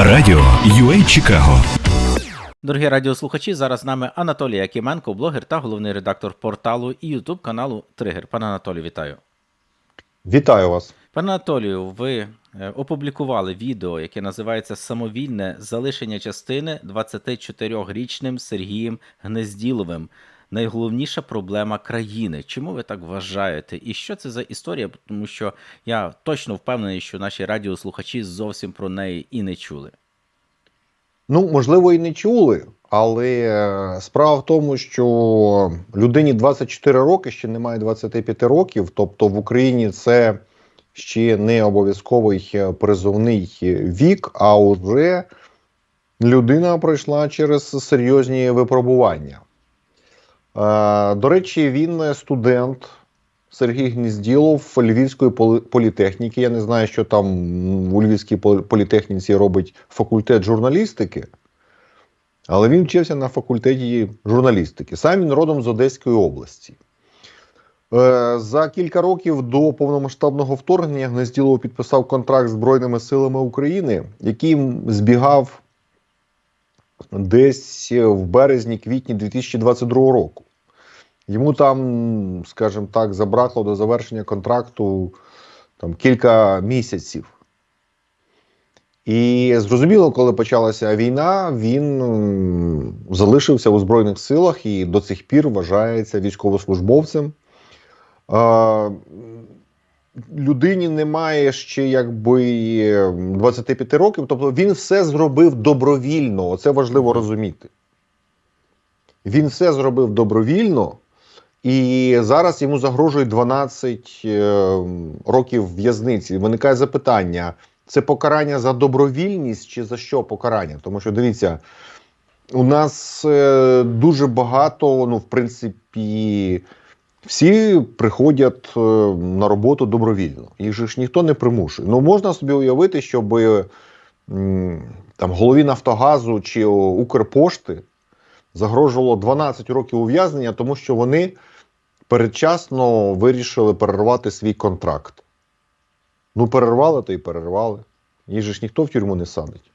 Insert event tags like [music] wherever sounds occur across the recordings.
Радіо UA Чикаго Дорогі радіослухачі, зараз з нами Анатолій Якименко, блогер та головний редактор порталу і Ютуб каналу Тригер. Пане Анатолію, вітаю. Вітаю вас. Пане Анатолію, ви е, опублікували відео, яке називається Самовільне залишення частини 24-річним Сергієм Гнезділовим. Найголовніша проблема країни. Чому ви так вважаєте? І що це за історія? Тому що я точно впевнений, що наші радіослухачі зовсім про неї і не чули. Ну, можливо, і не чули, але е, справа в тому, що людині 24 роки ще немає 25 років, тобто в Україні це ще не обов'язковий е, призовний вік, а вже людина пройшла через серйозні випробування. Е, До речі, він студент Сергій Гнізділов Львівської політехніки. Я не знаю, що там у Львівській політехніці робить факультет журналістики, але він вчився на факультеті журналістики. Сам він родом з Одеської області. Е, За кілька років до повномасштабного вторгнення Гнезділов підписав контракт з Збройними силами України, який збігав десь в березні-квітні 2022 року. Йому там, скажімо так, забракло до завершення контракту там, кілька місяців. І зрозуміло, коли почалася війна, він залишився у Збройних силах і до цих пір вважається військовослужбовцем. Е, людині немає ще якби 25 років, тобто він все зробив добровільно. Це важливо розуміти. Він все зробив добровільно, і зараз йому загрожує 12 е, років в'язниці. Виникає запитання: це покарання за добровільність чи за що покарання? Тому що дивіться, у нас е, дуже багато, ну, в принципі, всі приходять е, на роботу добровільно. Їх же ж ніхто не примушує. Ну, можна собі уявити, щоб там голові Нафтогазу чи Укрпошти загрожувало 12 років ув'язнення, тому що вони передчасно вирішили перервати свій контракт. Ну, перервали, то й перервали. Їх же ж ніхто в тюрму не садить.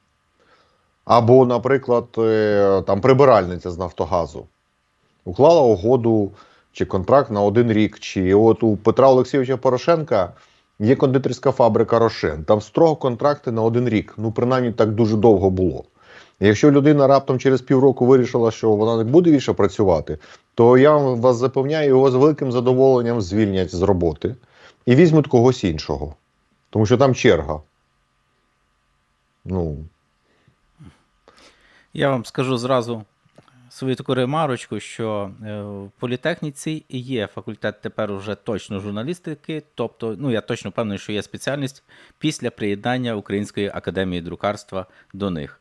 Або, наприклад, е, там прибиральниця з Нафтогазу уклала угоду чи контракт на один рік. Чи от у Петра Олексійовича Порошенка є кондитерська фабрика Рошен. Там строго контракти на один рік. Ну, принаймні, так дуже довго було. Якщо людина раптом через півроку вирішила, що вона не буде більше працювати, то я вас запевняю, його з великим задоволенням звільнять з роботи і візьмуть когось іншого. Тому що там черга. Ну, Я вам скажу зразу свою таку ремарочку, що е, в політехніці є факультет тепер уже точно журналістики, тобто, ну я точно впевнений, що є спеціальність після приєднання Української академії друкарства до них.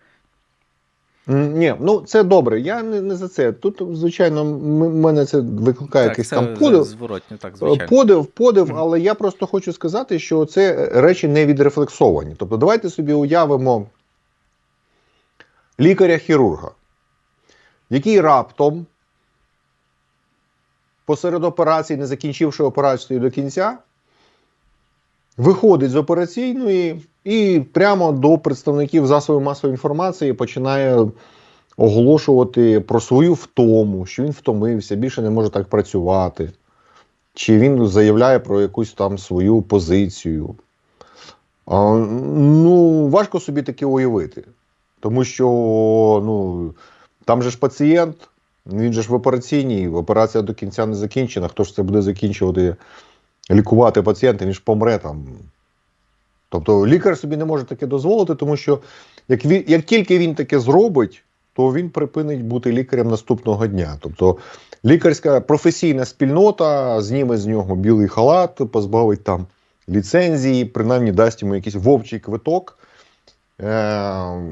Ні, ну це добре. Я не, не за це. Тут, звичайно, м- мене це викликає якийсь це там подив. зворотньо, так, звичайно. Подив, подив, але я просто хочу сказати, що це речі не відрефлексовані. Тобто, давайте собі уявимо лікаря-хірурга, який раптом посеред операції, не закінчивши операцію до кінця, виходить з операційної і прямо до представників засобів масової інформації починає оголошувати про свою втому, що він втомився, більше не може так працювати. Чи він заявляє про якусь там свою позицію. А, ну, важко собі таке уявити. Тому що ну, там же ж пацієнт, він же ж в операційній, операція до кінця не закінчена. Хто ж це буде закінчувати, лікувати пацієнта, він ж помре там. Тобто лікар собі не може таке дозволити, тому що як, він, як тільки він таке зробить, то він припинить бути лікарем наступного дня. Тобто лікарська професійна спільнота зніме з нього білий халат, позбавить там ліцензії, принаймні дасть йому якийсь вовчий квиток, е-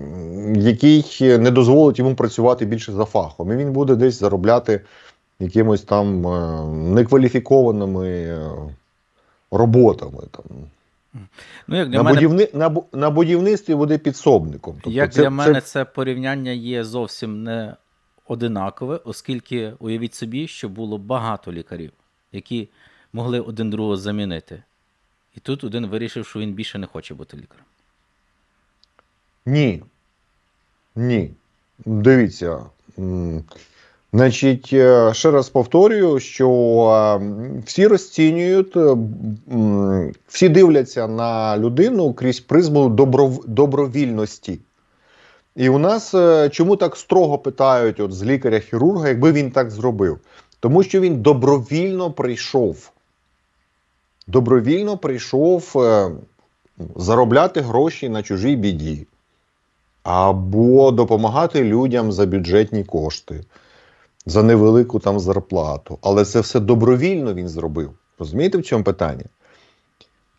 який не дозволить йому працювати більше за фахом. І він буде десь заробляти якимось там е- некваліфікованими е- роботами. Там. Ну, як для На, мене, будівни... на, бу- на будівництві буде підсобником. Тобто як це- для мене це... це порівняння є зовсім не одинакове, оскільки уявіть собі, що було багато лікарів, які могли один другого замінити. І тут один вирішив, що він більше не хоче бути лікарем. Ні. Ні. Дивіться. Значить, е, ще раз повторюю, що е, всі розцінюють, е, всі дивляться на людину крізь призму добров- добровільності. І у нас чому так строго питають от з лікаря-хірурга, якби він так зробив? Тому що він добровільно прийшов. Добровільно прийшов заробляти гроші на чужій біді або допомагати людям за бюджетні кошти, за невелику там зарплату. Але це все добровільно він зробив. Розумієте, в чому питання?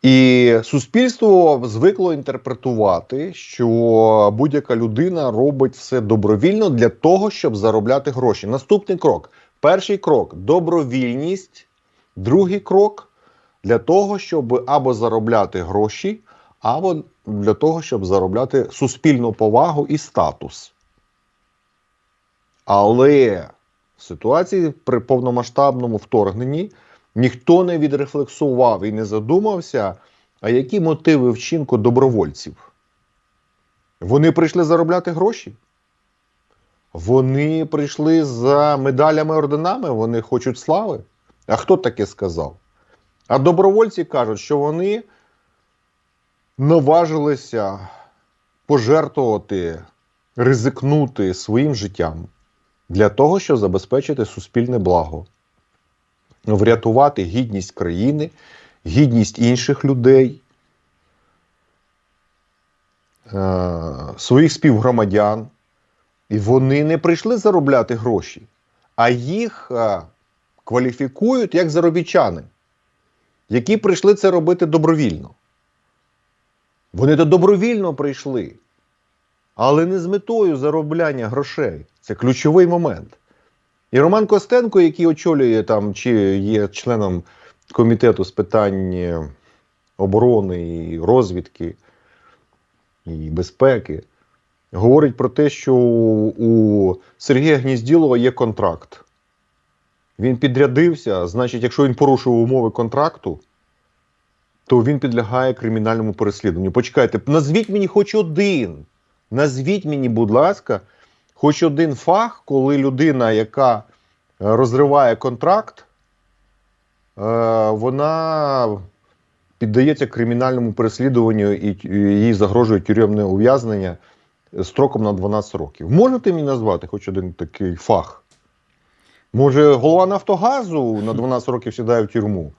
І суспільство звикло інтерпретувати, що будь-яка людина робить все добровільно для того, щоб заробляти гроші. Наступний крок. Перший крок добровільність. Другий крок для того, щоб або заробляти гроші, або для того, щоб заробляти суспільну повагу і статус. Але ситуації при повномасштабному вторгненні ніхто не відрефлексував і не задумався, а які мотиви вчинку добровольців. Вони прийшли заробляти гроші. Вони прийшли за медалями орденами, вони хочуть слави. А хто таке сказав? А добровольці кажуть, що вони наважилися пожертвувати, ризикнути своїм життям для того, щоб забезпечити суспільне благо, врятувати гідність країни, гідність інших людей, е, своїх співгромадян. І вони не прийшли заробляти гроші, а їх е, кваліфікують як заробітчани, які прийшли це робити добровільно. Вони то добровільно прийшли, але не з метою заробляння грошей. Це ключовий момент. І Роман Костенко, який очолює там, чи є членом комітету з питань е, оборони і розвідки і безпеки, говорить про те, що у Сергія Гнізділова є контракт. Він підрядився, значить, якщо він порушив умови контракту, то він підлягає кримінальному переслідуванню. Почекайте, назвіть мені хоч один. Назвіть мені, будь ласка, хоч один фах, коли людина, яка е, розриває контракт, е, вона піддається кримінальному переслідуванню і і їй загрожує тюремне ув'язнення строком на 12 років. Можете мені назвати хоч один такий фах? Може, голова Нафтогазу на 12 років сідає в тюрму?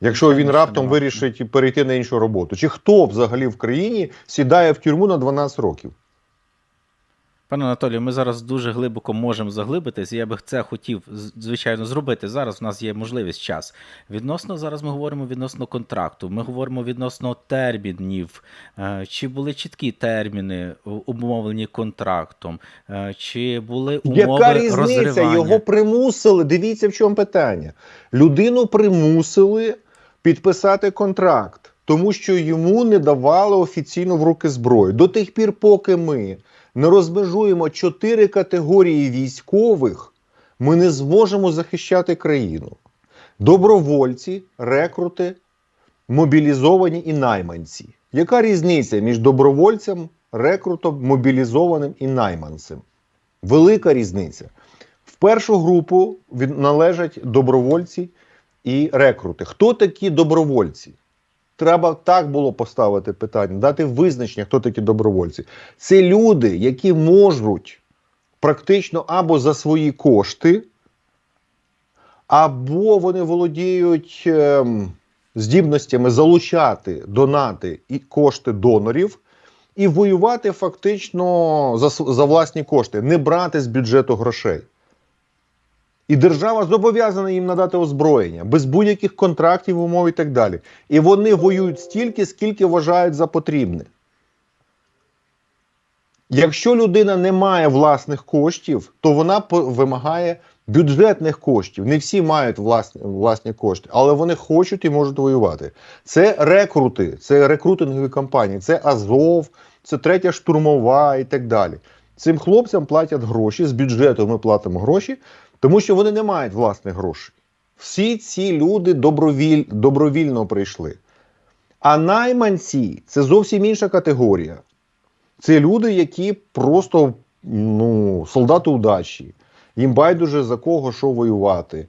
Якщо він раптом вирішить перейти на іншу роботу. Чи хто взагалі в країні сідає в тюрму на 12 років? Пане Анатолію, ми зараз дуже глибоко можемо заглибитись, я би це хотів, звичайно, зробити. Зараз в нас є можливість час. Відносно зараз ми говоримо відносно контракту, ми говоримо відносно термінів. Е, Чи були чіткі терміни обумовлені контрактом, Е, чи були умови Яка різниця? розривання? Його примусили. Дивіться, в чому питання. Людину примусили підписати контракт, тому що йому не давали офіційно в руки зброю. До тих пір, поки ми не розмежуємо чотири категорії військових, ми не зможемо захищати країну. Добровольці, рекрути, мобілізовані і найманці. Яка різниця між добровольцем, рекрутом, мобілізованим і найманцем? Велика різниця. В першу групу належать добровольці і рекрути. Хто такі добровольці? Треба так було поставити питання, дати визначення, хто такі добровольці. Це люди, які можуть практично або за свої кошти, або вони володіють ем, здібностями залучати донати і кошти донорів і воювати фактично за, за власні кошти, не брати з бюджету грошей. І держава зобов'язана їм надати озброєння без будь-яких контрактів, умов і так далі. І вони воюють стільки, скільки вважають за потрібне. Якщо людина не має власних коштів, то вона вимагає бюджетних коштів. Не всі мають власні, власні кошти, але вони хочуть і можуть воювати. Це рекрути, це рекрутингові компанії, це Азов, це третя штурмова і так далі. Цим хлопцям платять гроші, з бюджету ми платимо гроші, тому що вони не мають власних грошей. Всі ці люди добровіль, добровільно прийшли. А найманці це зовсім інша категорія. Це люди, які просто ну, солдати удачі. Їм байдуже за кого що воювати.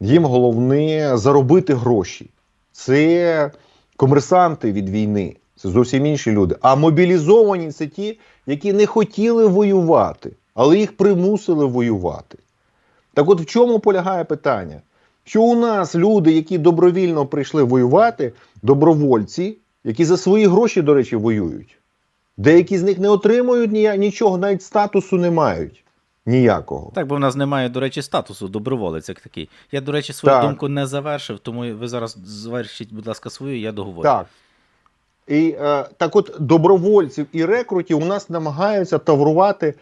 Їм головне заробити гроші. Це комерсанти від війни, це зовсім інші люди. А мобілізовані це ті, які не хотіли воювати, але їх примусили воювати. Так от в чому полягає питання? Що у нас люди, які добровільно прийшли воювати, добровольці, які за свої гроші, до речі, воюють. Деякі з них не отримують нічого, навіть статусу не мають ніякого. Так, бо в нас немає, до речі, статусу доброволець як такий. Я, до речі, свою Так. думку не завершив, тому ви зараз завершіть, будь ласка, свою, я договорю. Так. І е, так от добровольців і рекрутів у нас намагаються таврувати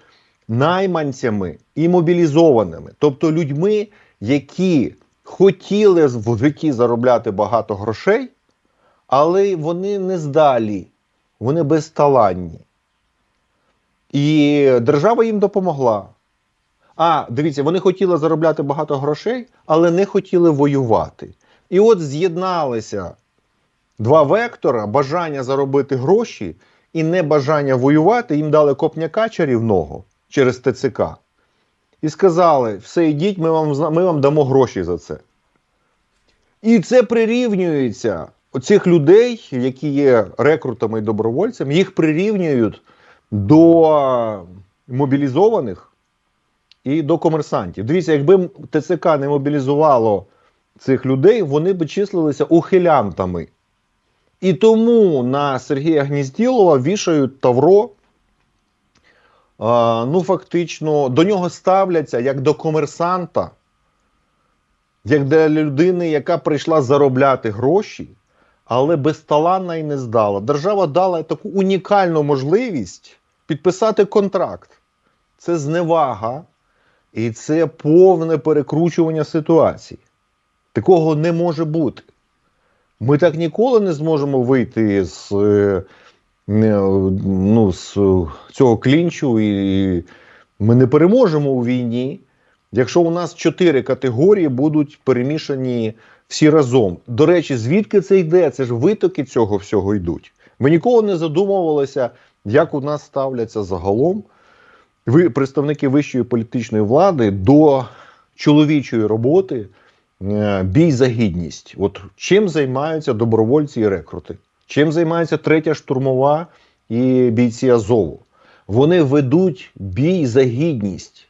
найманцями і мобілізованими, тобто людьми, які хотіли в житті заробляти багато грошей, але вони не здалі, вони безталанні. І держава їм допомогла. А, дивіться, вони хотіли заробляти багато грошей, але не хотіли воювати. І от з'єдналися два вектора: бажання заробити гроші і небажання воювати. Їм дали копняка чарівного через ТЦК. І сказали: все, йдіть, ми вам, ми вам дамо гроші за це. І це прирівнюється. Оцих людей, які є рекрутами і добровольцями, їх прирівнюють до мобілізованих і до комерсантів. Дивіться, якби ТЦК не мобілізувало цих людей, вони б числилися ухилянтами. І тому на Сергія Гнізділова вішають Тавро. Ну, фактично, до нього ставляться як до комерсанта, як до людини, яка прийшла заробляти гроші, але безталанна і не здала. Держава дала таку унікальну можливість підписати контракт. Це зневага і це повне перекручування ситуації. Такого не може бути. Ми так ніколи не зможемо вийти з, е, ну, з цього клінчу, і ми не переможемо у війні, якщо у нас чотири категорії будуть перемішані всі разом. До речі, звідки це йде? Це ж витоки цього всього йдуть. Ми ніколи не задумувалися, як у нас ставляться загалом ви, представники вищої політичної влади до чоловічої роботи е, бій за гідність. От чим займаються добровольці і рекрути? Чим займається третя штурмова і бійці Азову? Вони ведуть бій за гідність.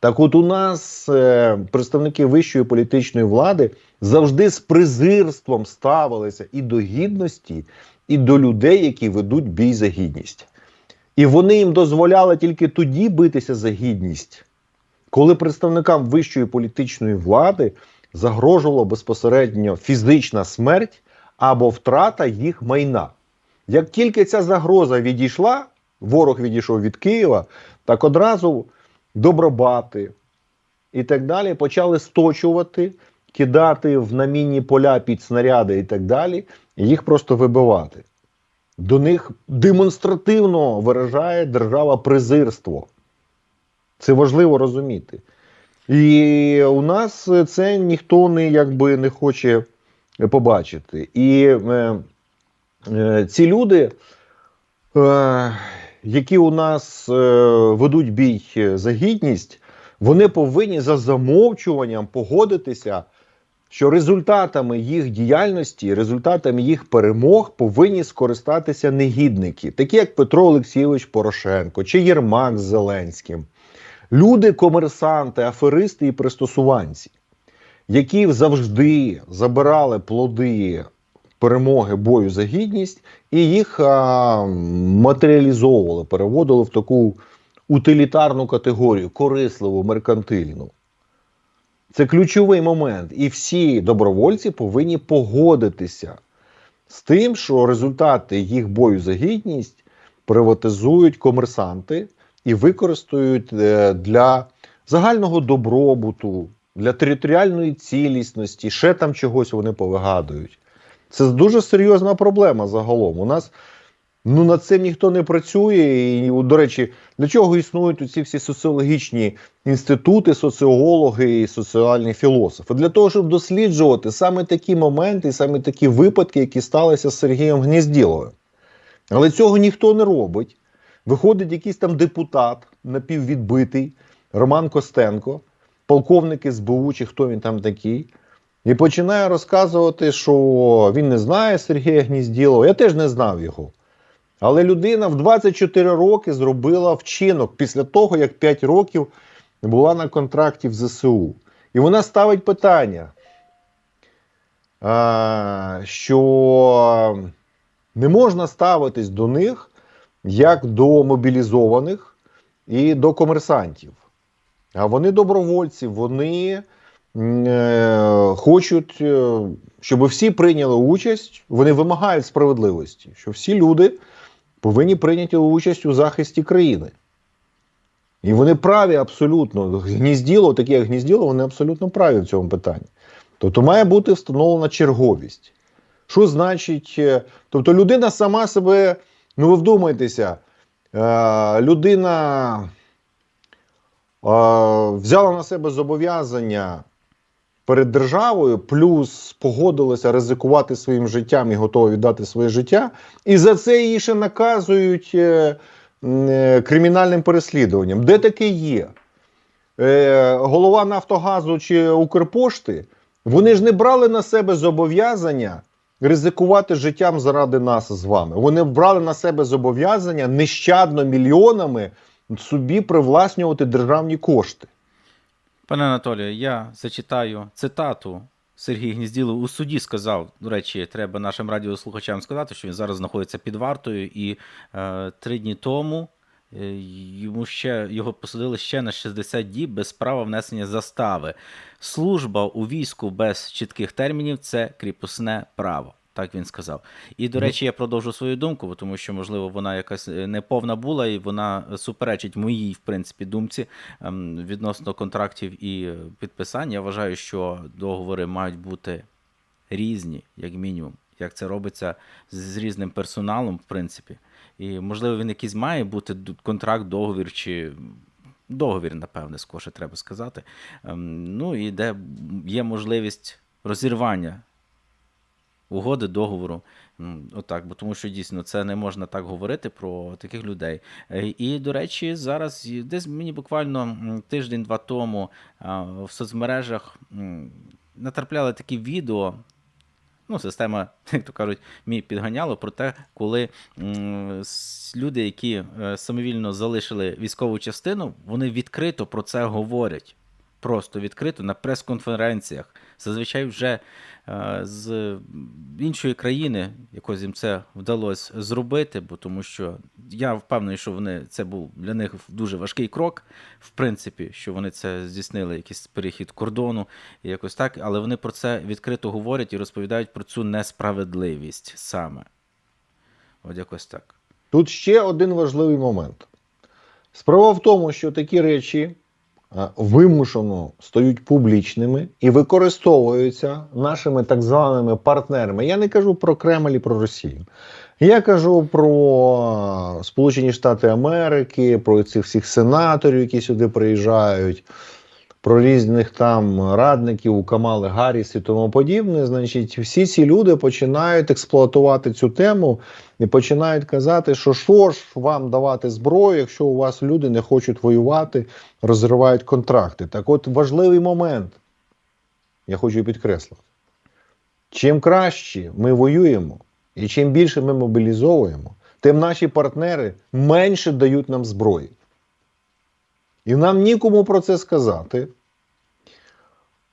Так от у нас е, представники вищої політичної влади завжди з презирством ставилися і до гідності, і до людей, які ведуть бій за гідність. І вони їм дозволяли тільки тоді битися за гідність, коли представникам вищої політичної влади загрожувала безпосередньо фізична смерть або втрата їх майна. Як тільки ця загроза відійшла, ворог відійшов від Києва, так одразу добробати і так далі почали сточувати, кидати в намінні поля під снаряди і так далі, і їх просто вибивати. До них демонстративно виражає держава презирство. Це важливо розуміти. І у нас це ніхто не якби не хоче побачити. І е, е, ці люди, е, які у нас е, ведуть бій за гідність, вони повинні за замовчуванням погодитися, що результатами їх діяльності, результатами їх перемог повинні скористатися негідники, такі як Петро Олексійович Порошенко чи Єрмак з Зеленським. Люди, комерсанти, аферисти і пристосуванці, які завжди забирали плоди перемоги бою за гідність і їх а, матеріалізовували, переводили в таку утилітарну категорію, корисливу, меркантильну. Це ключовий момент. І всі добровольці повинні погодитися з тим, що результати їх бою за гідність приватизують комерсанти і використають е, для загального добробуту, для територіальної цілісності, ще там чогось вони повигадують. Це дуже серйозна проблема загалом. У нас ну, над цим ніхто не працює. І, до речі, для чого існують ці всі соціологічні інститути, соціологи і соціальні філософи? Для того, щоб досліджувати саме такі моменти, саме такі випадки, які сталися з Сергієм Гнізділовим. Але цього ніхто не робить. Виходить якийсь там депутат, напіввідбитий, Роман Костенко, полковник СБУ, чи хто він там такий, і починає розказувати, що він не знає Сергія Гнізділова. Я теж не знав його. Але людина в 24 роки зробила вчинок після того, як 5 років була на контракті в ЗСУ. І вона ставить питання, що не можна ставитись до них як до мобілізованих і до комерсантів. А вони добровольці, вони е, хочуть, е, щоб всі прийняли участь, вони вимагають справедливості, що всі люди повинні прийняти участь у захисті країни. І вони праві абсолютно. Гнізділо, такі як гнізділо, вони абсолютно праві в цьому питанні. Тобто має бути встановлена черговість. Що значить, е, тобто людина сама себе, ну ви вдумайтеся, людина взяла на себе зобов'язання перед державою, плюс погодилася ризикувати своїм життям і готова віддати своє життя, і за це її ще наказують е, е, кримінальним переслідуванням. Де таке є? Е, голова Нафтогазу чи Укрпошти, вони ж не брали на себе зобов'язання ризикувати життям заради нас з вами. Вони брали на себе зобов'язання нещадно мільйонами собі привласнювати державні кошти. Пане Анатолію, я зачитаю цитату. Сергій Гнізділов у суді сказав, до речі, треба нашим радіослухачам сказати, що він зараз знаходиться під вартою, і е, три дні тому е, йому ще його посадили ще на 60 діб без права внесення застави. Служба у війську без чітких термінів це кріпосне право. Так він сказав. І, до речі, я продовжу свою думку, бо тому що, можливо, вона якась е, неповна була, і вона суперечить моїй, в принципі, думці ем, відносно контрактів і е, підписань. Я вважаю, що договори мають бути різні, як мінімум, як це робиться з, з різним персоналом, в принципі. І, можливо, він якийсь має бути контракт, договір чи. Договір, напевне, скорше треба сказати. Ем, Ну і де є можливість розірвання угоди, договору. Отак, бо тому що дійсно це не можна так говорити про таких людей. Е, І, до речі, зараз десь мені буквально тиждень-два тому в соцмережах натрапляли такі відео. Ну, система, [laughs] як то кажуть, мій підганяло про те, коли люди, які е, самовільно залишили військову частину, вони відкрито про це говорять. Просто відкрито на прес-конференціях. Зазвичай вже е, з іншої країни якось їм це вдалося зробити, бо тому що я впевнений, що вони це був для них дуже важкий крок, в принципі, що вони це здійснили, якийсь перехід кордону якось так, але вони про це відкрито говорять і розповідають про цю несправедливість саме. От якось так. Тут ще один важливий момент. Справа в тому, що такі речі вимушено стають публічними і використовуються нашими так званими партнерами. Я не кажу про Кремль і про Росію. Я кажу про е, Сполучені Штати Америки, про цих всіх сенаторів, які сюди приїжджають, про різних там радників у Камали Гарріс і тому подібне. Значить, всі ці люди починають експлуатувати цю тему і починають казати, що що ж вам давати зброю, якщо у вас люди не хочуть воювати, розривають контракти. Так от важливий момент, я хочу підкреслити. Чим краще ми воюємо, і чим більше ми мобілізовуємо, тим наші партнери менше дають нам зброї. І нам нікому про це сказати.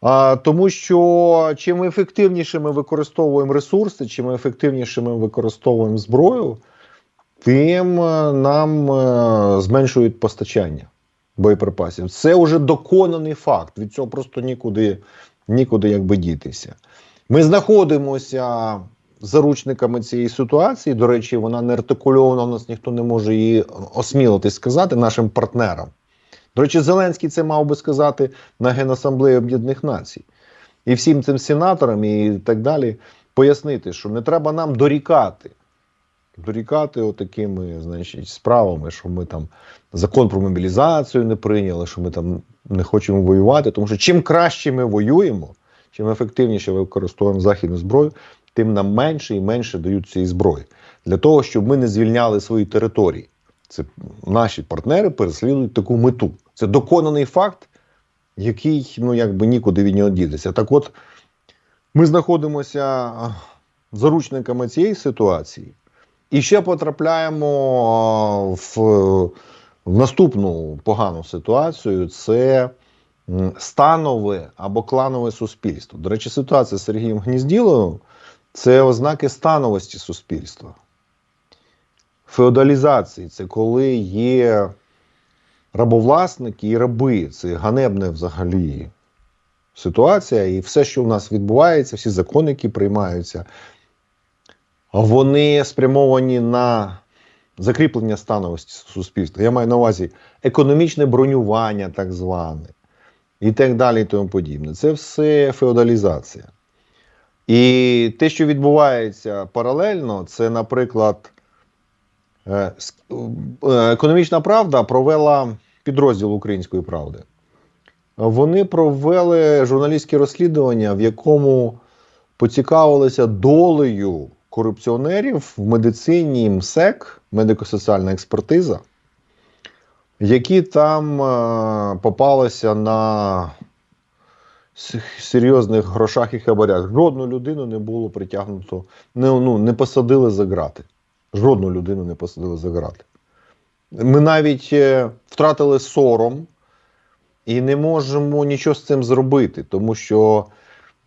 А, тому що чим ефективніше ми використовуємо ресурси, чим ефективніше ми використовуємо зброю, тим е, нам е, зменшують постачання боєприпасів. Це вже доконаний факт. Від цього просто нікуди, нікуди якби дітися. Ми знаходимося заручниками цієї ситуації. До речі, вона не артикульована, у нас ніхто не може її осмілитись сказати нашим партнерам. До речі, Зеленський це мав би сказати на Генасамблеї Об'єднаних Націй. І всім цим сенаторам і так далі пояснити, що не треба нам дорікати. Дорікати отакими значить, справами, що ми там закон про мобілізацію не прийняли, що ми там не хочемо воювати. Тому що чим краще ми воюємо, чим ефективніше використовуємо західну зброю, тим нам менше і менше дають цієї зброї. Для того, щоб ми не звільняли свої території. Це наші партнери переслідують таку мету. Це доконаний факт, який ну, якби нікуди від нього дітися. Так от, ми знаходимося заручниками цієї ситуації і ще потрапляємо в, в наступну погану ситуацію. Це станове або кланове суспільство. До речі, ситуація з Сергієм Гнізділовим це ознаки становості суспільства. Феодалізації це коли є рабовласники і раби. Це ганебне взагалі ситуація. І все, що у нас відбувається, всі закони, які приймаються, вони спрямовані на закріплення становості суспільства. Я маю на увазі економічне бронювання, так зване, і так далі, і тому подібне. Це все феодалізація. І те, що відбувається паралельно, це, наприклад, економічна правда провела підрозділ Української правди. Вони провели журналістське розслідування, в якому поцікавилися долею корупціонерів в медицині МСЕК, медико-соціальна експертиза, які там е, попалися на серйозних грошах і хабарях. Жодну людину не було притягнуто, не, ну, не посадили за грати. Жодну людину не посадили за грати. Ми навіть е, втратили сором і не можемо нічого з цим зробити, тому що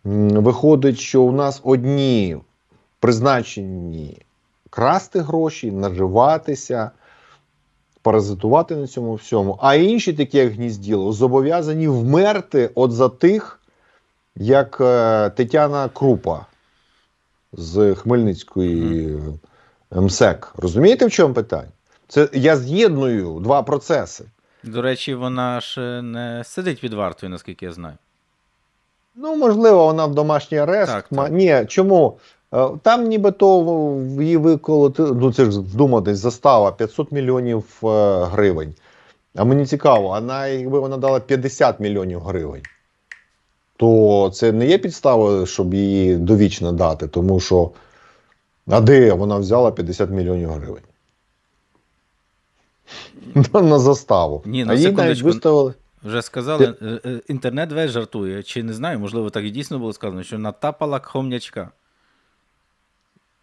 виходить, що у нас одні призначені красти гроші, наживатися, паразитувати на цьому всьому, а інші, такі як гнізділо, зобов'язані вмерти от за тих, як е, Тетяна Крупа з Хмельницької МСЕК. Розумієте, в чому питання? Це я з'єдную два процеси. До речі, вона ж не сидить під вартою, наскільки я знаю. Ну, можливо, вона в домашній арест. Так, так. Ні, чому? Е, Там нібито її виколоти, ну це ж вдуматись, застава 500 мільйонів е, гривень. А мені цікаво, а на, якби вона дала 50 мільйонів гривень, то це не є підставою, щоб її довічно дати, тому що а де вона взяла 50 мільйонів гривень? На заставу. Ні, на а їй навіть виставили. Вже сказали, е, е, інтернет весь жартує. Чи не знаю, можливо, так і дійсно було сказано, що натапала хомнячка.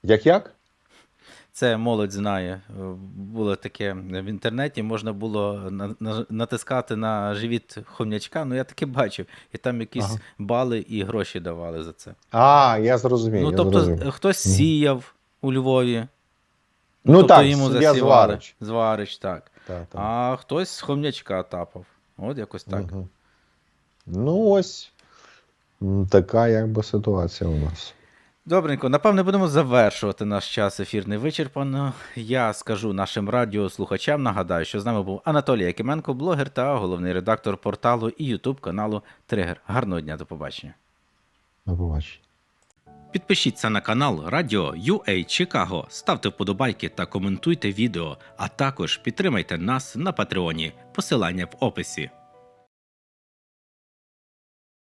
Як як? Це молодь знає. Е, Було таке в інтернеті, можна було на, на- натискати на живіт хомнячка. Ну я таки бачив. І там якісь Ага. бали і гроші давали за це. А, я зрозумів. ну, я тобто, зрозумів. хтось сіяв у Львові. Ну тобто так, йому засівали. Зварич. Зварич, так. Так, так. А хтось з хомнячка тапав. От якось так. Мгм. Ну, ось така якби ситуація у нас. Добренько, напевне, будемо завершувати наш час ефірний вичерпано. Я скажу нашим радіослухачам, нагадаю, що з нами був Анатолій Якименко, блогер та головний редактор порталу і Ютуб каналу Тригер. Гарного дня, до побачення. До побачення. Підпишіться на канал Радіо UA Чикаго, ставте вподобайки та коментуйте відео, а також підтримайте нас на Патреоні. Посилання в описі.